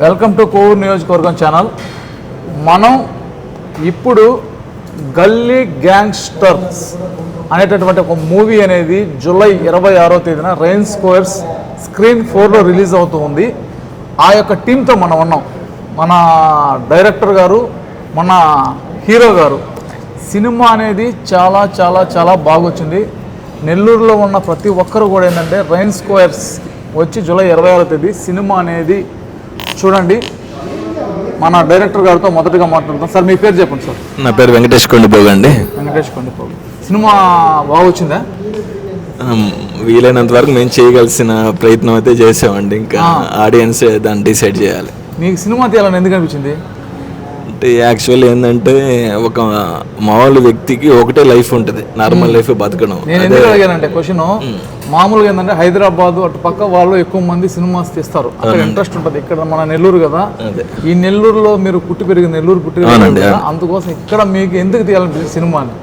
Welcome to Kovur నియోజకవర్గం channel. మనం ఇప్పుడు గల్లీ గ్యాంగ్స్టర్స్ అనేటటువంటి ఒక మూవీ అనేది జూలై ఇరవై ఆరో తేదీన రైన్ స్క్వేర్స్ స్క్రీన్ ఫోర్లో రిలీజ్ అవుతూ ఉంది. ఆ యొక్క టీంతో మనం ఉన్నాం. మన డైరెక్టర్ గారు మన హీరో గారు. సినిమా అనేది చాలా చాలా చాలా బాగొచ్చింది. నెల్లూరులో ఉన్న ప్రతి ఒక్కరు కూడా ఏంటంటే రైన్ స్క్వేర్స్ వచ్చి జూలై ఇరవై ఆరో తేదీ సినిమా అనేది చూడండి. మన డైరెక్టర్ గారితో మొదటగా మాట్లాడతాం. సార్ మీ పేరు చెప్పండి సార్. నా పేరు వెంకటేష్ కొండిపోగు అండి వెంకటేష్ కొండిపోగు. సినిమా బాగా వచ్చిందా? వీలైనంత వరకు మేము చేయగలిసిన ప్రయత్నం అయితే చేసామండి. ఇంకా ఆడియన్స్ దాన్ని డిసైడ్ చేయాలి. మీకు సినిమా తీయాలని ఎందుకు అనిపించింది? అంటే యాక్చువల్ ఏంటంటే ఒక మామూలు వ్యక్తికి ఒకటే లైఫ్ ఉంటుంది. నార్మల్ లైఫ్ బతకడం. నేను ఎందుకు అడిగానంటే క్వశ్చన్ మామూలుగా ఏంటంటే హైదరాబాద్ అటు పక్క వాళ్ళు ఎక్కువ మంది సినిమాస్ తీస్తారు. అక్కడ ఇంట్రెస్ట్ ఉంటుంది. ఇక్కడ మన నెల్లూరు కదా. ఈ నెల్లూరులో మీరు పుట్టి పెరిగిన నెల్లూరు పుట్టి కదా, అందుకోసం ఇక్కడ మీకు ఎందుకు తీయాలనిపించింది సినిమాని?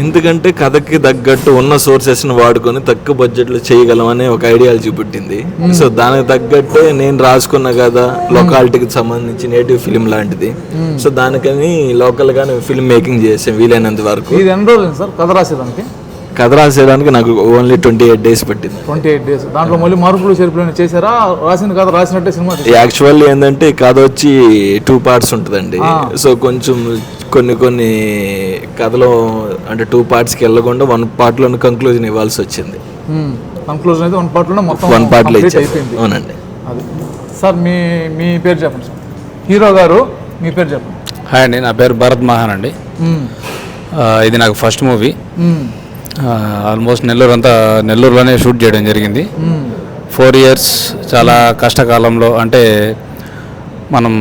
ఎందుకంటే కథకి తగ్గట్టు ఉన్న సోర్సెస్ని వాడుకొని తక్కువ బడ్జెట్లో చేయగలమనే ఒక ఐడియాలజీ పుట్టింది సో దానికి తగ్గట్టే నేను రాసుకున్న కథ లొకాలిటీకి సంబంధించి నేటివ్ ఫిలిం లాంటిది. సో దానికని లోకల్గానే ఫిల్మ్ మేకింగ్ చేసాం వీలైనంత వరకు. ఇది ఎన్ని రోజులు సార్? కథ రాసేదానికి? కథ రాసేయడానికి నాకు ఓన్లీ ట్వంటీ ఎయిట్ డేస్ పట్టింది. ట్వంటీ ఎయిట్ డేస్ దాంట్లో మళ్ళీ మార్పులు చేర్పులు చేశారా? రాసిన కథ రాసినట్టే సినిమా తీశారా? యాక్చువల్ ఏంటంటే కథ వచ్చి టూ పార్ట్స్ ఉంటుందండి. సో కొంచెం కొన్ని కొన్ని కథలో అంటే టూ పార్ట్స్కి వెళ్ళకుండా వన్ పార్ట్లోనే కంక్లూజన్ ఇవ్వాల్సి వచ్చింది. కంక్లూజన్ అయితే వన్ పార్ట్లో మొత్తం వన్ పార్ట్లో అయిపోయింది. అవునండి. అది. సార్ మీ మీ పేరు చెప్పండి సార్. హీరో గారు మీ పేరు చెప్పండి. హాయ్ అండి నా పేరు భరత్ మహాన్ అండి. ఇది నాకు ఫస్ట్ మూవీ. ఆల్మోస్ట్ నెల్లూరు అంతా నెల్లూరులోనే షూట్ చేయడం జరిగింది. ఫోర్ ఇయర్స్ చాలా కష్టకాలంలో అంటే మనం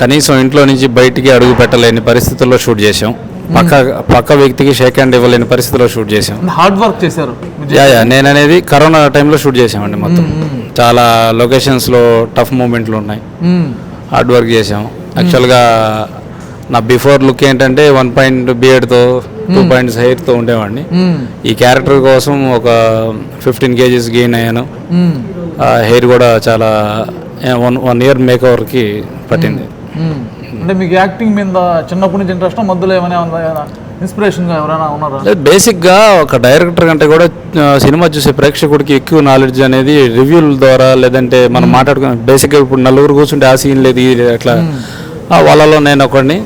కనీసం ఇంట్లో నుంచి బయటికి అడుగు పెట్టలేని పరిస్థితుల్లో షూట్ చేసాం పక్క పక్క వ్యక్తికి షేక్ హ్యాండ్ ఇవ్వలేని పరిస్థితిలో షూట్ చేసాం హార్డ్ వర్క్ చేశారు యా నేను అనేది కరోనా టైంలో షూట్ చేసామండి మొత్తం. చాలా లొకేషన్స్లో టఫ్ మూమెంట్లు ఉన్నాయి. హార్డ్ వర్క్ చేసాము యాక్చువల్గా నా బిఫోర్ లుక్ ఏంటంటే వన్ పాయింట్ బియర్డ్తో టూ పాయింట్స్ హెయిర్తో ఉండేవాడిని. ఈ క్యారెక్టర్ కోసం ఒక ఫిఫ్టీన్ కేజీస్ గెయిన్ అయ్యాను. హెయిర్ కూడా చాలా వన్ వన్ ఇయర్ మేక్ ఓవర్కి పట్టింది. అంటే మీకు యాక్టింగ్ మీద చిన్నప్పటి నుంచి ఇంట్రెస్ట్? మధ్యలో ఏమైనా ఉందా? ఇన్స్పిరేషన్గా ఎవరైనా ఉన్నారా? బేసిక్గా ఒక డైరెక్టర్ కంటే కూడా సినిమా చూసే ప్రేక్షకుడికి ఎక్కువ నాలెడ్జ్ అనేది రివ్యూల ద్వారా లేదంటే మనం మాట్లాడుకున్న బేసిక్గా ఇప్పుడు నలుగురు కూర్చుంటే ఆ సీన్ లేదు ఇది లేదు, అట్లా. ఆ వాళ్ళలో నేను ఒకడిని.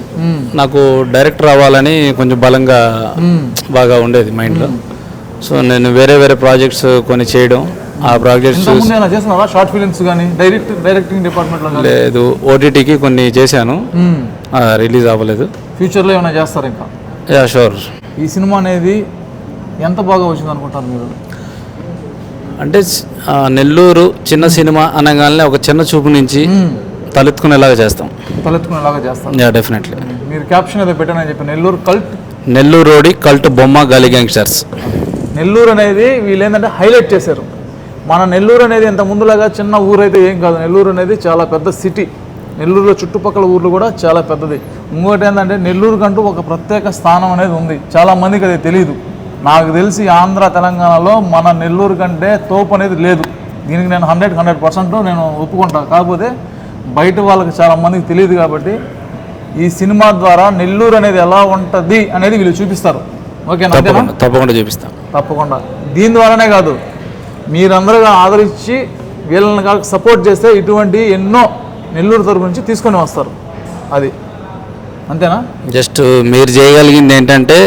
నాకు డైరెక్టర్ అవ్వాలని కొంచెం బలంగా బాగా ఉండేది మైండ్లో. సో నేను వేరే వేరే ప్రాజెక్ట్స్ కొన్ని చేయడం. ఆ ప్రాజెక్ట్స్ షార్ట్ ఫిలిమ్స్ కానీ డైరెక్ట్ డైరెక్టింగ్ డిపార్ట్మెంట్లో లేదు ఓటీటీకి కొన్ని చేశాను. రిలీజ్ అవ్వలేదు. ఫ్యూచర్లో ఏమైనా చేస్తారు ఇంకా? Yeah sure. ఈ సినిమా అనేది ఎంత బాగా వచ్చింది అనుకుంటారు మీరు? అంటే నెల్లూరు చిన్న సినిమా అనగానే ఒక చిన్న చూపు నుంచి తలెత్తుకునేలాగా చేస్తాం. తలెత్తుకునేలాగా చేస్తారు. యా డెఫినెట్లీ మీరు క్యాప్షన్ ఏదో పెట్టానని చెప్పి Nellore cult Nellore rowdy cult బొమ్మ గాలి గ్యాంగ్స్టర్స్ నెల్లూరు అనేది వీళ్ళు ఏంటంటే హైలైట్ చేశారు. మన నెల్లూరు అనేది ఇంత ముందులాగా చిన్న ఊరైతే ఏం కాదు. నెల్లూరు అనేది చాలా పెద్ద సిటీ నెల్లూరులో చుట్టుపక్కల ఊర్లు కూడా చాలా పెద్దది. ఇంకోటి ఏంటంటే నెల్లూరుకంటూ ఒక ప్రత్యేక స్థానం అనేది ఉంది. చాలా మందికి అది తెలియదు నాకు తెలిసి ఆంధ్ర తెలంగాణలో మన నెల్లూరు కంటే తోపు అనేది లేదు. దీనికి నేను హండ్రెడ్ హండ్రెడ్ పర్సెంట్ నేను ఒప్పుకుంటాను కాకపోతే బయట వాళ్ళకి చాలా మందికి తెలియదు కాబట్టి ఈ సినిమా ద్వారా నెల్లూరు అనేది ఎలా ఉంటుంది అనేది వీళ్ళు చూపిస్తారు. ఓకేనా? తప్పకుండా చూపిస్తాం. తప్పకుండా. దీని ద్వారానే కాదు మీరందరూ ఆదరించి వీళ్ళని కాక సపోర్ట్ చేస్తే ఇటువంటి ఎన్నో నెల్లూరు తరపు నుంచి తీసుకొని వస్తారు. అది. అంతేనా? జస్ట్ మీరు చేయగలిగింది ఏంటంటే.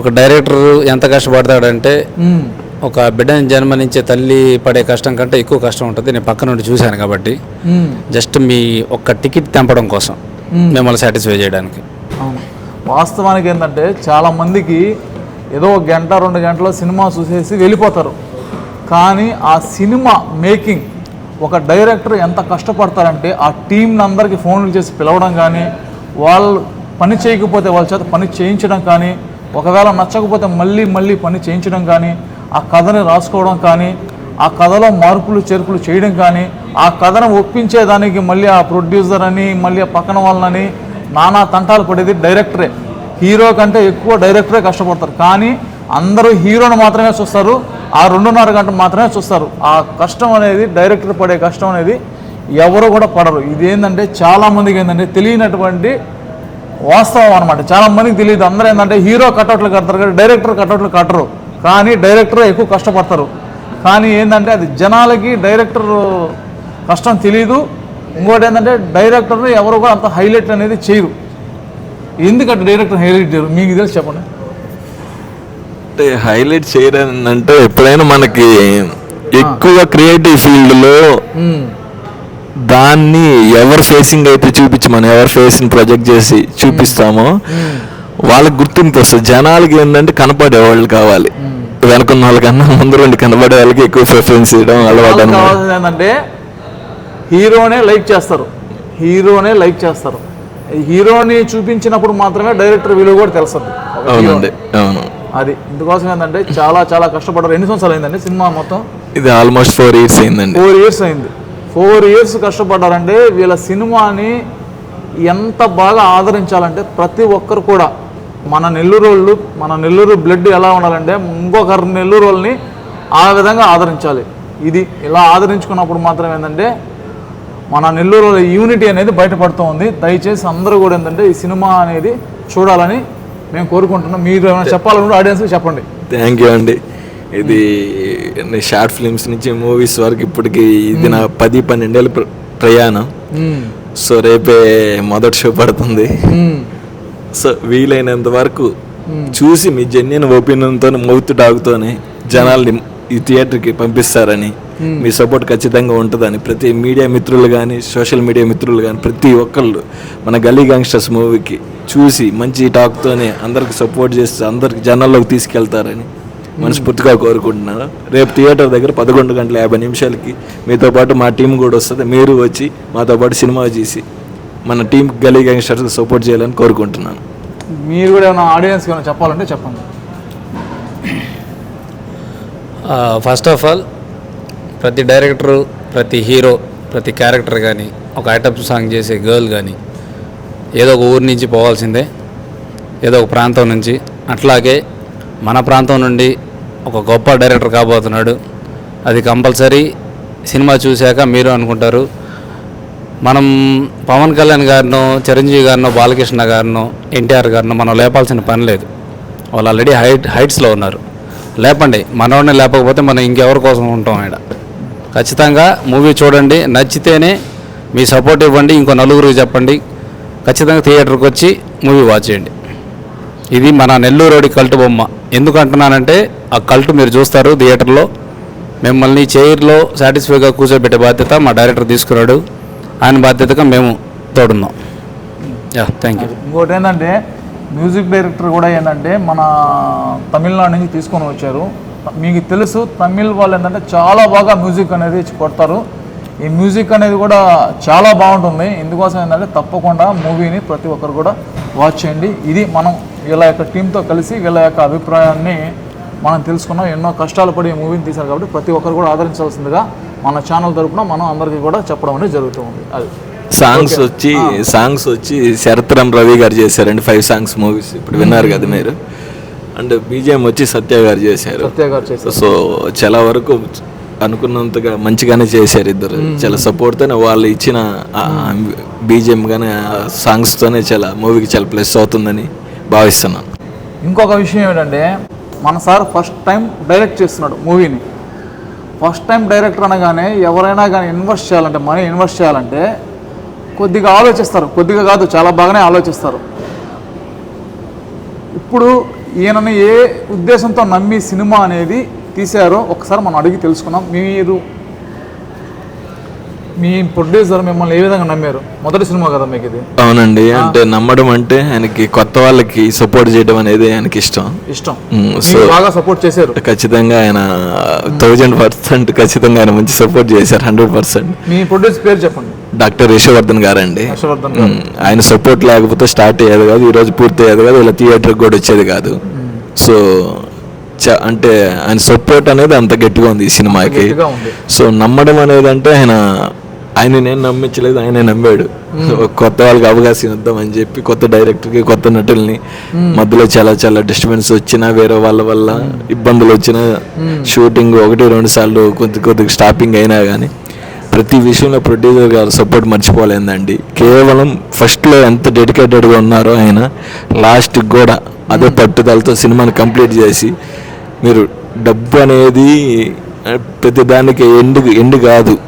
ఒక డైరెక్టర్ ఎంత కష్టపడతాడంటే. ఒక బిడ్డని జన్మనించే తల్లి పడే కష్టం కంటే ఎక్కువ కష్టం ఉంటుంది. నేను పక్క నుండి చూశాను కాబట్టి. జస్ట్ మీ ఒక్క టికెట్ తెంపడం కోసం మిమ్మల్ని సాటిస్ఫై చేయడానికి. అవును. వాస్తవానికి ఏంటంటే చాలా మందికి ఏదో ఒక గంట రెండు గంటల సినిమా చూసేసి వెళ్ళిపోతారు. కానీ ఆ సినిమా మేకింగ్ ఒక డైరెక్టర్ ఎంత కష్టపడతారంటే ఆ టీంని అందరికీ ఫోన్లు చేసి పిలవడం కానీ వాళ్ళు పని చేయకపోతే వాళ్ళ చేత పని చేయించడం కానీ ఒకవేళ నచ్చకపోతే మళ్ళీ మళ్ళీ పని చేయించడం కానీ ఆ కథని రాసుకోవడం కానీ ఆ కథలో మార్పులు చేర్పులు చేయడం కానీ ఆ కథను ఒప్పించేదానికి మళ్ళీ ఆ ప్రొడ్యూసర్ అని మళ్ళీ ఆ పక్కన వాళ్ళని నానా తంటాలు పడేది డైరెక్టరే హీరో కంటే ఎక్కువ డైరెక్టరే కష్టపడతారు. కానీ అందరూ హీరోని మాత్రమే చూస్తారు. ఆ రెండున్నర గంట మాత్రమే చూస్తారు. ఆ కష్టం అనేది డైరెక్టర్ పడే కష్టం అనేది ఎవరు కూడా పడరు. ఇదేంటంటే చాలామందికి ఏంటంటే తెలియనటువంటి వాస్తవం అనమాట చాలా మందికి తెలియదు. అందరూ ఏంటంటే హీరో కట్అట్లు కడతారు. కానీ డైరెక్టర్ కట్అట్లు కట్టరు. కానీ డైరెక్టర్ ఎక్కువ కష్టపడతారు. కానీ ఏంటంటే అది జనాలకి డైరెక్టర్ కష్టం తెలియదు ఇంకోటి ఏంటంటే డైరెక్టర్ని ఎవరు కూడా అంత హైలైట్ అనేది చేయరు. ఎందుకంటే డైరెక్టర్ హైలైట్ చేయరు? మీకు తెలిసి చెప్పండి. అంటే హైలైట్ చేయరని అంటే ఎప్పుడైనా మనకి ఎక్కువ క్రియేటివ్ ఫీల్డ్లో దాన్ని ఎవరు ఫేసింగ్ అయితే చూపించి మనం ఎవరు ఫేసింగ్ ప్రొజెక్ట్ చేసి చూపిస్తామో వాళ్ళకి గుర్తింపు వస్తుంది జనాలకి ఏంటంటే కనపడే వాళ్ళు కావాలి వెనకున్న వాళ్ళకన్నా ముందు రెండు కనపడే వాళ్ళకి ఎక్కువ ప్రిఫరెన్స్ ఇవ్వడం అలవాటు కావాల్సింది ఏంటంటే హీరోనే లైక్ చేస్తారు. హీరోనే లైక్ చేస్తారు. హీరోని చూపించినప్పుడు మాత్రమే డైరెక్టర్ విలువ కూడా తెలుస్తుంది. అవునండి. అవును. అది ఇందుకోసం ఏంటంటే చాలా చాలా కష్టపడ్డారు. ఎన్ని సంవత్సరాలు అయిందండి సినిమా మొత్తం? ఇది ఆల్మోస్ట్ ఫోర్ ఇయర్స్ అయిందండి. ఫోర్ ఇయర్స్ అయింది. ఫోర్ ఇయర్స్ కష్టపడ్డారంటే వీళ్ళ సినిమాని ఎంత బాగా ఆదరించాలంటే ప్రతి ఒక్కరు కూడా మన నెల్లూరు వాళ్ళు మన నెల్లూరు బ్లడ్ ఎలా ఉండాలంటే ఇంకొకరి నెల్లూరు వాళ్ళని ఆ విధంగా ఆదరించాలి. ఇది ఇలా ఆదరించుకున్నప్పుడు మాత్రం ఏంటంటే మన నెల్లూరు యూనిటీ అనేది బయటపడుతూ ఉంది. దయచేసి అందరూ కూడా ఏంటంటే ఈ సినిమా అనేది చూడాలని మేము కోరుకుంటున్నాం. మీరు ఏమైనా చెప్పాలనుకుంటే ఆడియన్స్కి చెప్పండి. థ్యాంక్ యూ అండి. ఇది షార్ట్ ఫిల్మ్స్ నుంచి మూవీస్ వరకు ఇప్పటికి ఇది నా పది పన్నెండేళ్ళ ప్ర- ప్రయాణం. సో రేపే మొదటి షో పడుతుంది. సో వీలైనంత వరకు చూసి మీ జెన్యున్ ఒపీనియన్తో మౌత్ డాగుతోనే జనాల్ని ఈ థియేటర్కి పంపిస్తారని మీ సపోర్ట్ ఖచ్చితంగా ఉంటుందని ప్రతి మీడియా మిత్రులు కానీ సోషల్ మీడియా మిత్రులు కానీ ప్రతి ఒక్కళ్ళు మన గల్లీ గ్యాంగ్స్టర్స్ మూవీకి చూసి మంచి టాక్తోనే అందరికి సపోర్ట్ చేస్తూ అందరికి జనాల్లోకి తీసుకెళ్తారని మనస్ఫూర్తిగా కోరుకుంటున్నాను. రేపు థియేటర్ దగ్గర పదకొండు గంటల యాభై నిమిషాలకి మీతో పాటు మా టీం కూడా వస్తుంది. మీరు వచ్చి మాతో పాటు సినిమా చూసి మన టీం గల్లీ గ్యాంగ్స్టర్స్ సపోర్ట్ చేయాలని కోరుకుంటున్నాను. మీరు కూడా ఏమైనా ఆడియన్స్కి ఏమైనా చెప్పాలంటే చెప్పండి. ఫస్ట్ ఆఫ్ ఆల్ ప్రతి డైరెక్టరు ప్రతి హీరో ప్రతి క్యారెక్టర్ కానీ ఒక ఐటమ్ సాంగ్ చేసే గర్ల్ కానీ ఏదో ఒక ఊరి నుంచి పోవాల్సిందే ఏదో ఒక ప్రాంతం నుంచి. అట్లాగే మన ప్రాంతం నుండి ఒక గొప్ప డైరెక్టర్ కాబోతున్నాడు. అది కంపల్సరీ సినిమా చూశాక మీరు అనుకుంటారు మనం పవన్ కళ్యాణ్ గారినో చిరంజీవి గారినో బాలకృష్ణ గారినో ఎన్టీఆర్ గారినో మనం లేపాల్సిన పని లేదు. వాళ్ళు ఆల్రెడీ హైట్ హైట్స్లో ఉన్నారు. లేపండి. మనోడిని లేపకపోతే మనం ఇంకెవరి కోసం ఉంటాం ఆయన ఖచ్చితంగా మూవీ చూడండి. నచ్చితేనే మీ సపోర్ట్ ఇవ్వండి. ఇంకో నలుగురికి చెప్పండి. ఖచ్చితంగా థియేటర్కి వచ్చి మూవీ వాచ్ చేయండి. ఇది మన నెల్లూరుడి కల్టు బొమ్మ. ఎందుకంటున్నానంటే ఆ కల్టు మీరు చూస్తారు థియేటర్లో మిమ్మల్ని చైర్లో సాటిస్ఫైగా కూర్చోబెట్టే బాధ్యత మా డైరెక్టర్ తీసుకున్నాడు. ఆయన బాధ్యతగా మేము తోడున్నాం. యా థ్యాంక్ యూ ఇంకోటి ఏంటంటే మ్యూజిక్ డైరెక్టర్ కూడా ఏంటంటే మన తమిళనాడు నుంచి తీసుకొని వచ్చారు. మీకు తెలుసు తమిళ్ వాళ్ళు ఏంటంటే చాలా బాగా మ్యూజిక్ అనేది కొడతారు. ఈ మ్యూజిక్ అనేది కూడా చాలా బాగుంటుంది. ఇందుకోసం ఏంటంటే తప్పకుండా మూవీని ప్రతి ఒక్కరు కూడా వాచ్ చేయండి. ఇది మనం వీళ్ళ యొక్క టీంతో కలిసి వీళ్ళ యొక్క అభిప్రాయాన్ని మనం తెలుసుకున్నాం. ఎన్నో కష్టాలు పడి ఈ మూవీని తీశారు కాబట్టి ప్రతి ఒక్కరు కూడా ఆదరించాల్సిందిగా మన ఛానల్ తరపున మనం అందరికీ కూడా చెప్పడం అనేది జరుగుతుంది అది. సాంగ్స్ వచ్చి సాంగ్స్ వచ్చి శరత్రం రవి గారు చేశారండి ఫైవ్ సాంగ్స్ మూవీస్ ఇప్పుడు విన్నారు కదా మీరు. అండ్ బీజిఎం వచ్చి సత్య గారు చేశారు. సత్య గారు చేశారు. సో చాలా వరకు అనుకున్నంతగా మంచిగానే చేశారు ఇద్దరు. చాలా సపోర్ట్తోనే వాళ్ళు ఇచ్చిన బీజిఎం కానీ సాంగ్స్తోనే చాలా మూవీకి చాలా ప్లస్ అవుతుందని భావిస్తున్నాను. ఇంకొక విషయం ఏంటంటే మన సార్ ఫస్ట్ టైం డైరెక్ట్ చేస్తున్నాడు మూవీని ఫస్ట్ టైం డైరెక్టర్ అనగానే ఎవరైనా కానీ ఇన్వెస్ట్ చేయాలంటే మనీ ఇన్వెస్ట్ చేయాలంటే కొద్దిగా ఆలోచిస్తారు. కొద్దిగా కాదు చాలా బాగానే ఆలోచిస్తారు. ఇప్పుడు ఈయనని ఏ ఉద్దేశంతో నమ్మి సినిమా అనేది తీశారో ఒకసారి మనం అడిగి తెలుసుకున్నాం మీరు మీ ప్రొడ్యూసర్ మిమ్మల్ని ఏ విధంగా నమ్మారు? మొదటి సినిమా కదా మీకు ఇది. అవునండి అంటే నమ్మడం అంటే ఆయనకి కొత్త వాళ్ళకి సపోర్ట్ చేయడం అనేది ఆయనకి ఇష్టం. ఇష్టం. సో బాగా సపోర్ట్ చేశారు. ఖచ్చితంగా ఆయన థౌజండ్ పర్సెంట్ ఖచ్చితంగా ఆయన మంచి సపోర్ట్ చేశారు హండ్రెడ్ పర్సెంట్ మీ ప్రొడ్యూసర్ పేరు చెప్పండి. డాక్టర్ యశవర్ధన్ గారండి. ఆయన సపోర్ట్ లేకపోతే స్టార్ట్ అయ్యేది కాదు ఈరోజు పూర్తి అయ్యేది కాదు ఇలా థియేటర్కి కూడా వచ్చేది కాదు. సో అంటే ఆయన సపోర్ట్ అనేది అంత గట్టిగా ఉంది ఈ సినిమాకి. సో నమ్మడం అనేది అంటే ఆయన ఆయన నేను నమ్మించలేదు ఆయన నమ్మాడు. కొత్త వాళ్ళకి అవకాశం ఇద్దాం అని చెప్పి కొత్త డైరెక్టర్కి కొత్త నటుల్ని. మధ్యలో చాలా చాలా డిస్టర్బెన్స్ వచ్చినా వేరే వాళ్ళ వల్ల ఇబ్బందులు వచ్చినా షూటింగ్ ఒకటి రెండు సార్లు కొద్ది కొద్దిగా స్టాపింగ్ అయినా కానీ ప్రతి విషయంలో ప్రొడ్యూసర్ గారు సపోర్ట్ మర్చిపోలేదండి. కేవలం ఫస్ట్లో ఎంత డెడికేటెడ్గా ఉన్నారో ఆయన లాస్ట్కి కూడా అదే పట్టుదలతో సినిమాని కంప్లీట్ చేసి మీరు డబ్బు అనేది ప్రతి దానికి ఎండ్ ఎండ్ కాదు.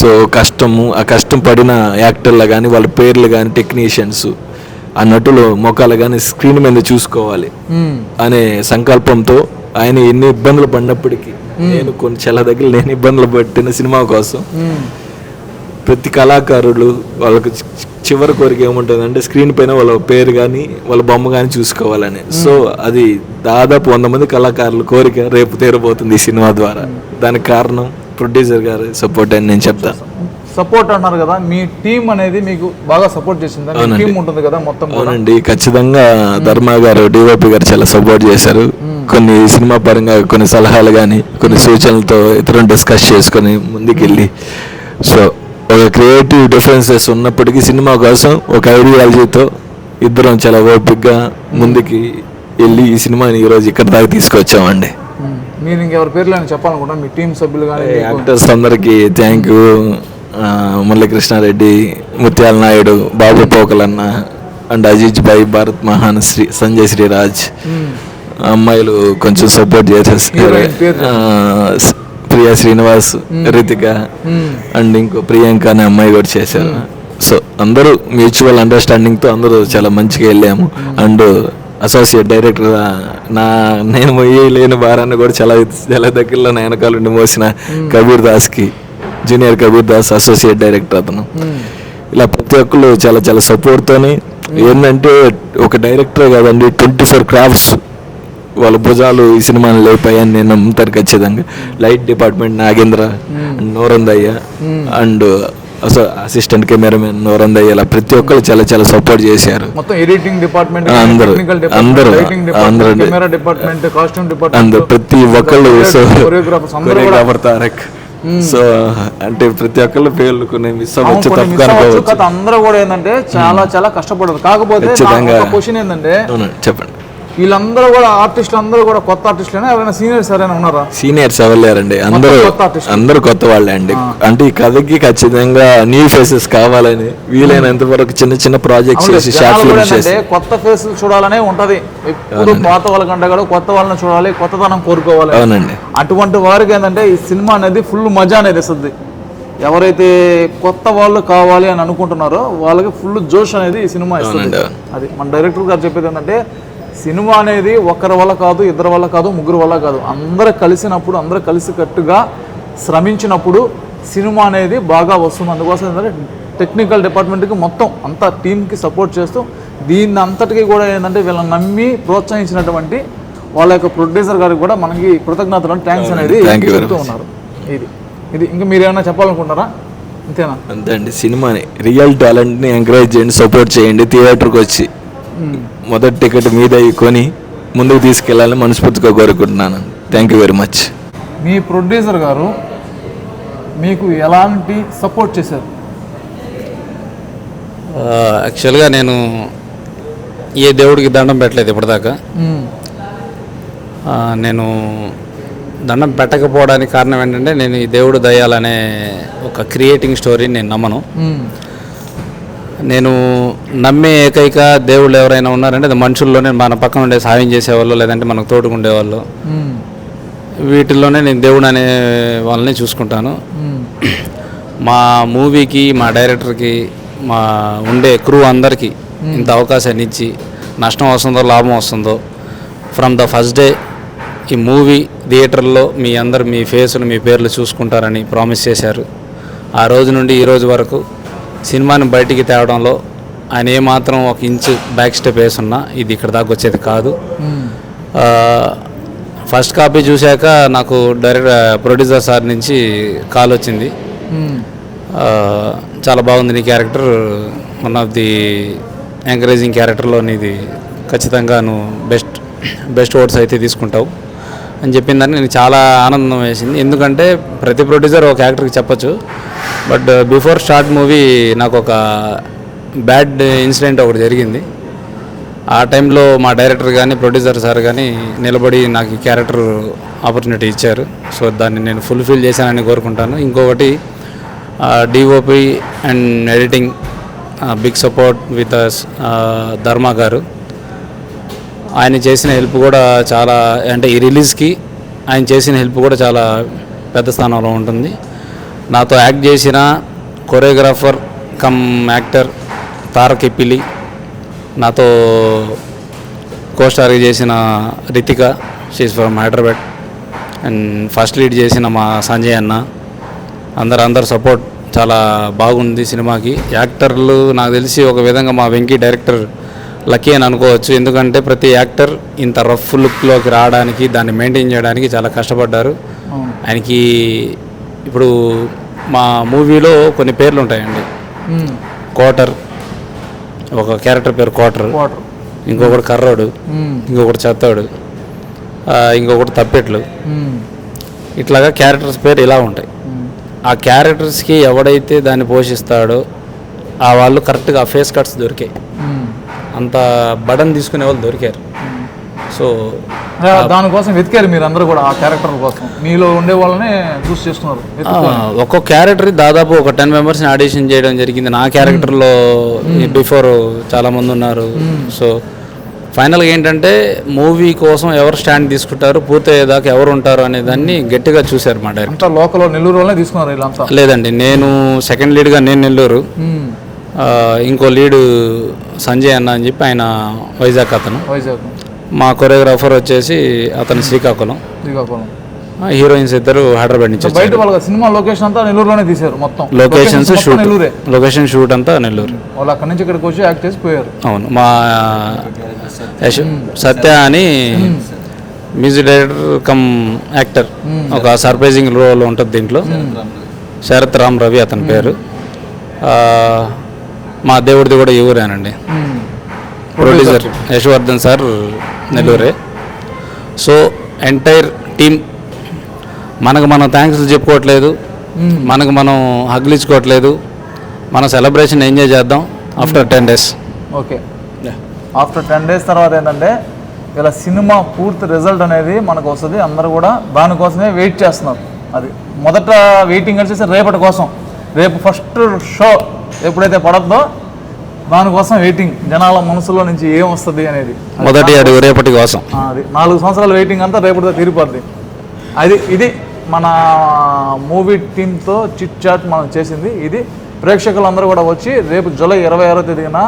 సో కష్టము ఆ కష్టం పడిన యాక్టర్లు కానీ వాళ్ళ పేర్లు కానీ టెక్నీషియన్స్ ఆ నటులు మొఖాలు కానీ స్క్రీన్ మీద చూసుకోవాలి. అనే సంకల్పంతో ఆయన ఎన్ని ఇబ్బందులు పడినప్పటికీ నేను కొన్ని చాలా దగ్గర నేను ఇబ్బందులు పట్టిన సినిమా కోసం. ప్రతి కళాకారులు వాళ్ళకి చివరి కోరిక ఏముంటుంది అంటే స్క్రీన్ పైన వాళ్ళ పేరు కానీ వాళ్ళ బొమ్మ కానీ చూసుకోవాలని. సో అది దాదాపు వంద మంది కళాకారుల కోరిక రేపు తీరబోతుంది ఈ సినిమా ద్వారా. దానికి కారణం ప్రొడ్యూసర్ గారి సపోర్ట్ అని నేను చెప్తాను సపోర్ట్ అన్నారు కదా మీ టీం అనేది మీకు బాగా సపోర్ట్ చేసింది. టీం ఉంటుంది కదా మొత్తం అవునండి. ఖచ్చితంగా ధర్మ గారు డిఓపి గారు చాలా సపోర్ట్ చేశారు. కొన్ని సినిమా పరంగా కొన్ని సలహాలు కానీ కొన్ని సూచనలతో ఇతరులను డిస్కస్ చేసుకొని ముందుకెళ్ళి. సో ఒక క్రియేటివ్ డిఫరెన్సెస్ ఉన్నప్పటికీ సినిమా కోసం ఒక ఐడియాలజీతో ఇద్దరం చాలా ఓపిక్గా ముందుకి వెళ్ళి ఈ సినిమాని ఈరోజు ఇక్కడ దాకా తీసుకొచ్చామండి. మీరు ఇంకెవరి పేర్లు అని చెప్పాలనుకుంటా మీ టీం సభ్యులు కానీ యాక్టర్స్ అందరికి thank you Muralikrishna Reddy Mutyala Naidu Babu Pokalanna and Ajith Bhai Bharat Mahan Shri Sanjay Sreeraj. అమ్మాయిలు కొంచెం సపోర్ట్ చేసేస్తారు ప్రియా శ్రీనివాస్ రితిక అండ్ ఇంకో ప్రియాంక అనే అమ్మాయి కూడా చేశారు. సో అందరూ మ్యూచువల్ అండర్స్టాండింగ్తో అందరూ చాలా మంచిగా వెళ్ళాము. అండ్ అసోసియేట్ డైరెక్టర్ నా నేను మొయ్యలేని భారాన్ని కూడా చాలా చాలా దగ్గరలో నా వెనకాల ఉండి మోసిన Kabir దాస్కి junior Kabir Das associate director అతను. ఇలా ప్రతి ఒక్కరు చాలా చాలా సపోర్ట్తోని ఏంటంటే ఒక డైరెక్టరే కాదండి ట్వంటీ ఫోర్ క్రాఫ్ట్స్ వాళ్ళ భుజాలు ఈ సినిమాని లేపాయని నేను నమ్ముతాను ఖచ్చితంగా light department Nagendra Norandayya and assistant cameraman Norandayya ఇలా ప్రతి ఒక్కరు చాలా చాలా సపోర్ట్ చేశారు. మొత్తం ఎడిటింగ్ డిపార్ట్మెంట్ అందరూ, అందరూ, అందరూ. కెమెరా డిపార్ట్మెంట్ కాస్ట్యూమ్ అందరు డిపార్ట్మెంట్ ప్రతి ఒక్కళ్ళు సో అందరూ కొరియోగ్రాఫర్ తారక్. సో అంటే ప్రతి ఒక్కళ్ళు పేర్లు కొన్ని మిస్ అవ్వచ్చు తప్పుగా. అనుకోవచ్చు. అందరూ కూడా ఏంటంటే చాలా చాలా కష్టపడరు. కాకపోతే. క్వశ్చన్ ఏంటంటే చెప్పండి. వీళ్ళందరూ కూడా ఆర్టిస్టులు అందరూ కూడా కొత్త ఆర్టిస్టులు ఎవరైనా సీనియర్స్ ఎవరైనా ఉన్నారా? సీనియర్స్ ఎవరులేరండి? అందరూ కొత్త artist. అందరూ కొత్త వాళ్ళే అండి. అంటే ఈ కథకి ఖచ్చితంగా న్యూ ఫేసెస్ కావాలని వీలైనంత వరకు చిన్న చిన్న ప్రాజెక్ట్స్ షార్ట్ కొత్త ఫేస్ చూడాలనే ఉంటది. ఎప్పుడు పాత వాళ్ళకంటే కూడా కొత్త వాళ్ళని చూడాలి కొత్తదనం కోరుకోవాలి. అవునండి. అటువంటి వారికి ఏంటంటే ఈ సినిమా అనేది ఫుల్ మజా అనేది ఇస్తుంది ఎవరైతే కొత్త వాళ్ళు కావాలి అని అనుకుంటున్నారో వాళ్ళకి ఫుల్ జోష్ అనేది ఈ సినిమా ఇస్తుంది. అది మన డైరెక్టర్ గారు చెప్పేది ఏంటంటే సినిమా అనేది ఒకరి వల్ల కాదు ఇద్దరి వల్ల కాదు ముగ్గురు వల్ల కాదు. అందరూ కలిసినప్పుడు అందరూ కలిసికట్టుగా శ్రమించినప్పుడు సినిమా అనేది బాగా వస్తుంది. అందుకోసం ఏంటంటే టెక్నికల్ డిపార్ట్మెంట్కి మొత్తం అంతా టీంకి సపోర్ట్ చేస్తూ దీన్ని అంతటికీ కూడా ఏంటంటే వీళ్ళని నమ్మి ప్రోత్సహించినటువంటి వాళ్ళ యొక్క ప్రొడ్యూసర్ గారికి కూడా మనకి కృతజ్ఞతలు థ్యాంక్స్ అనేది చెప్తూ. ఉన్నారు. ఇది ఇది ఇంకా మీరు ఏమైనా చెప్పాలనుకుంటారా అంతేనా? అంతే అండి సినిమాని రియల్ టాలెంట్ని ఎంకరేజ్ చేయండి సపోర్ట్ చేయండి థియేటర్కి వచ్చి. మొదటి టికెట్ మీద కొని ముందుకు తీసుకెళ్ళాలని మనస్ఫూర్తిగా కోరుకుంటున్నాను. థ్యాంక్ యూ వెరీ మచ్ మీ ప్రొడ్యూసర్ గారు మీకు ఎలాంటి సపోర్ట్ చేశారు? యాక్చువల్గా నేను ఏ దేవుడికి దండం పెట్టలేదు ఇప్పటిదాకా. ఆ, నేను దండం పెట్టకపోవడానికి కారణం ఏంటంటే నేను ఈ దేవుడు దయాలనే ఒక క్రియేటింగ్ స్టోరీని నేను నమ్మను. నేను నమ్మే ఏకైక దేవుళ్ళు ఎవరైనా ఉన్నారంటే అది మనుషుల్లోనే మన పక్కన ఉండే సాయం చేసేవాళ్ళు లేదంటే మనకు తోడుగా ఉండేవాళ్ళు. వీటిల్లోనే నేను దేవుడు అనే వాళ్ళని చూసుకుంటాను. మా మూవీకి మా డైరెక్టర్కి మా ఉండే క్రూ అందరికీ ఇంత అవకాశాన్ని ఇచ్చి నష్టం వస్తుందో లాభం వస్తుందో ఫ్రమ్ ద ఫస్ట్ డే ఈ మూవీ థియేటర్లో మీ అందరు మీ ఫేసులు మీ పేర్లు చూసుకుంటారని ప్రామిస్ చేశారు. ఆ రోజు నుండి ఈ రోజు వరకు సినిమాని బయటికి తేవడంలో ఆయన ఏమాత్రం ఒక ఇంచు బ్యాక్ స్టెప్ వేసున్నా ఇది ఇక్కడ దాకా వచ్చేది కాదు. ఫస్ట్ కాపీ చూశాక నాకు డైరెక్ట్ ప్రొడ్యూసర్ సార్ నుంచి కాల్ వచ్చింది. ఆ, చాలా బాగుంది నీ character one of the encouraging క్యారెక్టర్లో నీది ఖచ్చితంగా నువ్వు బెస్ట్ బెస్ట్ ఓట్స్ అయితే తీసుకుంటావు. అని చెప్పిందని నేను చాలా ఆనందం వేసింది. ఎందుకంటే ప్రతి ప్రొడ్యూసర్ ఒక యాక్టర్కి చెప్పొచ్చు. బట్ బిఫోర్ స్టార్ట్ మూవీ నాకు ఒక బ్యాడ్ ఇన్సిడెంట్ ఒకటి జరిగింది. ఆ టైంలో మా డైరెక్టర్ కానీ ప్రొడ్యూసర్ సార్ కానీ నిలబడి నాకు ఈ క్యారెక్టర్ ఆపర్చునిటీ ఇచ్చారు. సో దాన్ని నేను ఫుల్ఫిల్ చేశానని కోరుకుంటాను. ఇంకొకటి DOP and editing big support with Dharma గారు. ఆయన చేసిన హెల్ప్ కూడా చాలా అంటే ఈ రిలీజ్కి ఆయన చేసిన హెల్ప్ కూడా చాలా పెద్ద స్థానంలో ఉంటుంది. నాతో యాక్ట్ చేసిన choreographer come actor Tarak Eppili నాతో కోస్టార్ చేసిన Ritika she's from Hyderabad. And first lead చేసిన మా సంజయ్ అన్న. అందరు అందరు సపోర్ట్ చాలా బాగుంది సినిమాకి. యాక్టర్లు నాకు తెలిసి ఒక విధంగా మా వెంకీ డైరెక్టర్ లక్కీ అని అనుకోవచ్చు ఎందుకంటే ప్రతి యాక్టర్ ఇంత రఫ్ లుక్లోకి రావడానికి దాన్ని మెయింటైన్ చేయడానికి చాలా కష్టపడ్డారు ఆయనకి ఇప్పుడు మా మూవీలో కొన్ని పేర్లు ఉంటాయండి. కోటర్ ఒక క్యారెక్టర్ పేరు కోటర్ ఇంకొకటి కర్రోడు. ఇంకొకటి చెత్తోడు ఇంకొకటి తప్పెట్లు. ఇట్లాగా క్యారెక్టర్స్ పేరు ఇలా ఉంటాయి. ఆ క్యారెక్టర్స్కి ఎవడైతే దాన్ని పోషిస్తాడో ఆ వాళ్ళు కరెక్ట్గా ఫేస్ కట్స్ దొరికాయి. అంత బడన్ తీసుకునే వాళ్ళు దొరికారు. సో దానికోసం వెతికారు మీరు అందరూ కూడా ఆ క్యారెక్టర్ కోసం. మీలో ఉండే వాళ్ళనే చూస్ చేసుకున్నారు. ఒక్కొక్క క్యారెక్టర్ దాదాపు ఒక టెన్ మెంబర్స్ని ఆడిషన్ చేయడం జరిగింది. నా క్యారెక్టర్లో బిఫోర్ చాలా మంది ఉన్నారు. సో ఫైనల్గా ఏంటంటే మూవీ కోసం ఎవరు స్టాండ్ తీసుకుంటారు పూర్తయ్యేదాకా ఎవరు ఉంటారు అనే దాన్ని గట్టిగా చూశారు మా డైరెక్టర్. అంతా లోకల్ నెల్లూరు వాళ్ళనే తీసుకున్నారు వీళ్ళంతా. లేదండి నేను సెకండ్ లీడ్గా నేను నెల్లూరు. ఇంకో లీడు సంజయ్ అన్న అని చెప్పి ఆయన వైజాగ్ అతను. వైజాగ్. మా కొరియోగ్రాఫర్ వచ్చేసి అతను శ్రీకాకుళం. శ్రీకాకుళం. హీరోయిన్స్ ఇద్దరు హైదరాబాద్ నుంచి బయట వాళ్ళ సినిమా లొకేషన్ అంతా నెల్లూరులోనే తీశారు మొత్తం. లొకేషన్స్ షూట్ నెల్లూరే. లొకేషన్ షూట్ అంతా నెల్లూరు. వాళ్ళు అక్కడి నుంచి ఇక్కడికి వచ్చి యాక్ట్ చేసి పోయారు. అవును. మా సత్య అని మ్యూజిక్ డైరెక్టర్ కమ్ యాక్టర్. ఒక సర్ప్రైజింగ్ రోల్ ఉంటుంది దీంట్లో. శరత్ రామ్ రవి అతని పేరు. మా దేవుడిది కూడా ఈ ఊరేనండి. ప్రొడ్యూసర్ యశ్వర్ధన్ సార్ నెల్లూరే. సో ఎంటైర్ టీమ్ మనకు మనం థ్యాంక్స్ చెప్పుకోవట్లేదు. మనకు మనం హగ్లించుకోవట్లేదు మన సెలబ్రేషన్ ఎంజాయ్ చేద్దాం after ten days okay. After ten days తర్వాత ఏంటంటే ఇలా సినిమా పూర్తి రిజల్ట్ అనేది మనకు వస్తుంది. అందరూ కూడా దానికోసమే వెయిట్ చేస్తున్నారు. అది మొదట వెయిటింగ్ వచ్చేసి రేపటి కోసం. రేపు ఫస్ట్ షో ఎప్పుడైతే పడద్దో దానికోసం వెయిటింగ్ జనాల మనసులో నుంచి ఏం వస్తుంది అనేది. మొదటి అడుగు రేపటి కోసం. అది నాలుగు సంవత్సరాల వెయిటింగ్ అంతా రేపటితో తీరిపోద్ది. అది ఇది మన మూవీ టీంతో చిట్ చాట్ మనం చేసింది. ఇది ప్రేక్షకులందరూ కూడా వచ్చి రేపు జూలై ఇరవై ఆరో తేదీన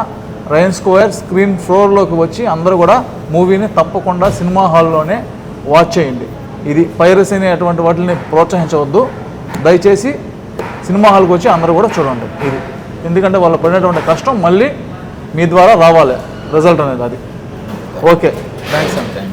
రైన్ స్క్వేర్ స్క్రీన్ ఫ్లోర్లోకి వచ్చి అందరూ కూడా మూవీని తప్పకుండా సినిమా హాల్లోనే వాచ్ చేయండి. ఇది పైరసీని అటువంటి వాటిని ప్రోత్సహించవద్దు. దయచేసి సినిమా హాల్కి వచ్చి అందరూ కూడా చూడండి. ఇది ఎందుకంటే వాళ్ళు పడినటువంటి కష్టం మళ్ళీ మీ ద్వారా రావాలి. రిజల్ట్ అనేది అది. ఓకే. థ్యాంక్స్ అండి. Thank you